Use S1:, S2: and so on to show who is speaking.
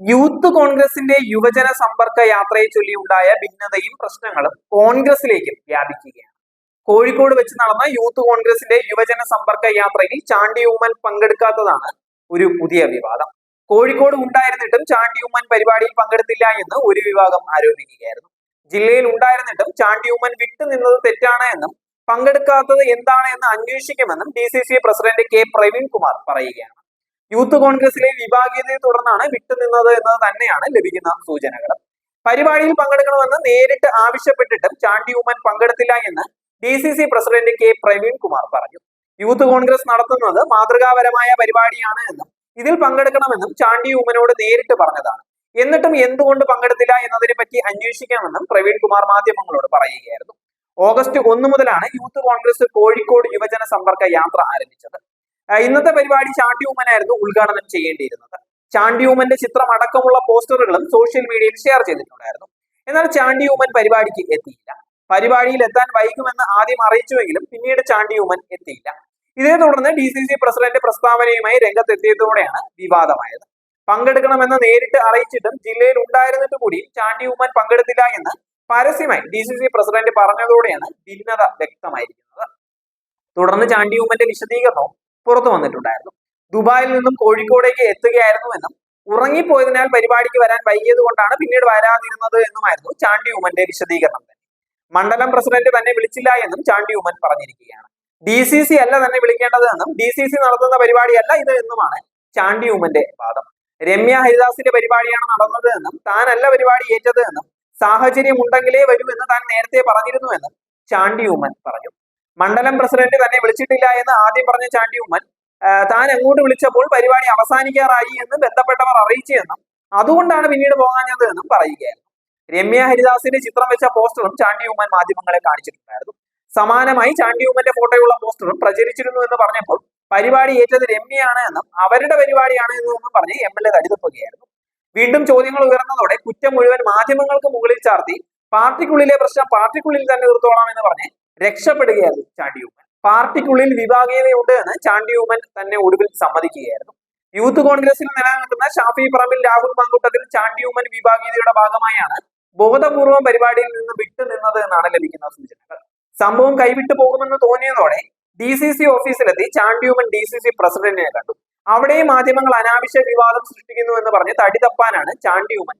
S1: Youth കോൺഗ്രസിന്റെ യുവജന സമ്പർക്ക യാത്രയെ ചൊല്ലിയുണ്ടായ ഭിന്നതയും പ്രശ്നങ്ങളും കോൺഗ്രസിലേക്കും വ്യാപിക്കുകയാണ്. കോഴിക്കോട് വെച്ച് നടന്ന യൂത്ത് കോൺഗ്രസിന്റെ യുവജന സമ്പർക്ക യാത്രയിൽ ചാണ്ടി ഉമ്മൻ പങ്കെടുക്കാത്തതാണ് ഒരു പുതിയ വിവാദം. കോഴിക്കോട് ഉണ്ടായിരുന്നിട്ടും ചാണ്ടി ഉമ്മൻ പരിപാടിയിൽ പങ്കെടുത്തില്ല എന്ന് ഒരു വിഭാഗം ആരോപിക്കുകയായിരുന്നു. ജില്ലയിൽ ഉണ്ടായിരുന്നിട്ടും ചാണ്ടി ഉമ്മൻ വിട്ടുനിന്നത് തെറ്റാണ് എന്നും പങ്കെടുക്കാത്തത് എന്താണ് എന്ന് അന്വേഷിക്കുമെന്നും D C C president K Praveen Kumar പറയുകയാണ്. യൂത്ത് കോൺഗ്രസിലെ വിഭാഗീയതയെ തുടർന്നാണ് വിട്ടുനിന്നത് എന്നത് തന്നെയാണ് ലഭിക്കുന്ന സൂചനകൾ പരിപാടിയിൽ പങ്കെടുക്കണമെന്ന് നേരിട്ട് ആവശ്യപ്പെട്ടിട്ടും ചാണ്ടി ഉമ്മൻ പങ്കെടുത്തില്ല എന്ന് D C C president K. Praveen Kumar പറഞ്ഞു. യൂത്ത് കോൺഗ്രസ് നടത്തുന്നത് മാതൃകാപരമായ പരിപാടിയാണ് എന്നും ഇതിൽ പങ്കെടുക്കണമെന്നും ചാണ്ടി ഉമ്മനോട് നേരിട്ട് പറഞ്ഞതാണ്. എന്നിട്ടും എന്തുകൊണ്ട് പങ്കെടുത്തില്ല എന്നതിനെ പറ്റി അന്വേഷിക്കണമെന്നും പ്രവീൺ കുമാർ മാധ്യമങ്ങളോട് പറയുകയായിരുന്നു. ഓഗസ്റ്റ് ഒന്ന് മുതലാണ് യൂത്ത് കോൺഗ്രസ് കോഴിക്കോട് യുവജന സമ്പർക്ക യാത്ര ആരംഭിച്ചത്. ഇന്നത്തെ പരിപാടി ചാണ്ടി ആയിരുന്നു ഉദ്ഘാടനം ചെയ്യേണ്ടിയിരുന്നത്. ചാണ്ടിയൂമന്റെ ചിത്രം അടക്കമുള്ള പോസ്റ്ററുകളും സോഷ്യൽ മീഡിയയിൽ ഷെയർ ചെയ്തിട്ടുണ്ടായിരുന്നു. എന്നാൽ ചാണ്ടിയൂമൻ പരിപാടിക്ക് എത്തിയില്ല. പരിപാടിയിൽ എത്താൻ വൈകുമെന്ന് ആദ്യം അറിയിച്ചുവെങ്കിലും പിന്നീട് ചാണ്ടിയൂമൻ എത്തിയില്ല. ഇതേ തുടർന്ന് ഡി സി സി പ്രസിഡന്റ് പ്രസ്താവനയുമായി രംഗത്തെത്തിയതോടെയാണ് വിവാദമായത്. പങ്കെടുക്കണമെന്ന് നേരിട്ട് അറിയിച്ചിട്ടും ജില്ലയിൽ ഉണ്ടായിരുന്നിട്ട് കൂടി ചാണ്ടിയൂമൻ പങ്കെടുത്തില്ല എന്ന് പരസ്യമായി ഡി സി സി പ്രസിഡന്റ് പറഞ്ഞതോടെയാണ് ഭിന്നത വ്യക്തമായിരിക്കുന്നത്. തുടർന്ന് ചാണ്ടിയൂമന്റെ വിശദീകരണവും പുറത്തു വന്നിട്ടുണ്ടായിരുന്നു. ദുബായിൽ നിന്നും കോഴിക്കോടേക്ക് എത്തുകയായിരുന്നുവെന്നും ഉറങ്ങിപ്പോയതിനാൽ പരിപാടിക്ക് വരാൻ വൈകിയത് കൊണ്ടാണ് പിന്നീട് വരാതിരുന്നത് എന്നുമായിരുന്നു ചാണ്ടി ഉമ്മന്റെ വിശദീകരണം മണ്ഡലം പ്രസിഡന്റ് തന്നെ വിളിച്ചില്ല എന്നും ചാണ്ടി ഉമ്മൻ പറഞ്ഞിരിക്കുകയാണ്. ഡി സി സി അല്ല തന്നെ വിളിക്കേണ്ടത് എന്നും ഡി സി സി നടത്തുന്ന പരിപാടിയല്ല ഇത് എന്നുമാണ് ചാണ്ടി ഉമ്മന്റെ വാദം. രമ്യ ഹരിദാസിന്റെ പരിപാടിയാണ് നടന്നത് എന്നും താനല്ല പരിപാടി ഏറ്റത് എന്നും സാഹചര്യം ഉണ്ടെങ്കിലേ വരൂ എന്ന് താൻ നേരത്തെ പറഞ്ഞിരുന്നുവെന്നും ചാണ്ടി ഉമ്മൻ പറഞ്ഞു. മണ്ഡലം പ്രസിഡന്റ് തന്നെ വിളിച്ചിട്ടില്ല എന്ന് ആദ്യം പറഞ്ഞ ചാണ്ടി ഉമ്മൻ താൻ എങ്ങോട്ട് വിളിച്ചപ്പോൾ പരിപാടി അവസാനിക്കാറായി എന്ന് ബന്ധപ്പെട്ടവർ അറിയിച്ചു എന്നും അതുകൊണ്ടാണ് പിന്നീട് പോകാഞ്ഞത് എന്നും പറയുകയായിരുന്നു. രമ്യ ഹരിദാസിന്റെ ചിത്രം വെച്ച പോസ്റ്ററും ചാണ്ടി ഉമ്മൻ മാധ്യമങ്ങളെ കാണിച്ചിട്ടുണ്ടായിരുന്നു. സമാനമായി ചാണ്ടി ഉമ്മന്റെ ഫോട്ടോയുള്ള പോസ്റ്ററും പ്രചരിച്ചിരുന്നു എന്ന് പറഞ്ഞപ്പോൾ പരിപാടി ഏറ്റത് രമ്യയാണ് എന്നും അവരുടെ പരിപാടിയാണ് എന്നും പറഞ്ഞ് എം എൽ എ തടിതപ്പുകയായിരുന്നു. വീണ്ടും ചോദ്യങ്ങൾ ഉയർന്നതോടെ കുറ്റം മുഴുവൻ മാധ്യമങ്ങൾക്ക് മുകളിൽ ചാർത്തി പാർട്ടിക്കുള്ളിലെ പ്രശ്നം പാർട്ടിക്കുള്ളിൽ തന്നെ തീർത്തോളാം എന്ന് പറഞ്ഞ് രക്ഷപ്പെടുകയായിരുന്നു ചാണ്ടിയൂമൻ പാർട്ടിക്കുള്ളിൽ വിഭാഗീയതയുണ്ട് എന്ന് ചാണ്ടിയൂമൻ തന്നെ ഒടുവിൽ സമ്മതിക്കുകയായിരുന്നു. യൂത്ത് കോൺഗ്രസിൽ നിലനിൽക്കുന്ന ഷാഫി പറമ്പിൽ രാഹുൽ മങ്കൂട്ടത്തിൽ ചാണ്ടിയൂമൻ വിഭാഗീയതയുടെ ഭാഗമായാണ് ബോധപൂർവം പരിപാടിയിൽ നിന്ന് വിട്ടുനിന്നത് എന്നാണ് ലഭിക്കുന്ന സൂചനകൾ. സംഭവം കൈവിട്ടു പോകുമെന്ന് തോന്നിയതോടെ ഡി സി സി ഓഫീസിലെത്തി ചാണ്ടിയൂമൻ ഡി സി സി പ്രസിഡന്റിനെ കണ്ടു. അവിടെയും മാധ്യമങ്ങൾ അനാവശ്യ വിവാദം സൃഷ്ടിക്കുന്നു എന്ന് പറഞ്ഞ് തടി തപ്പാനാണ് ചാണ്ടിയൂമൻ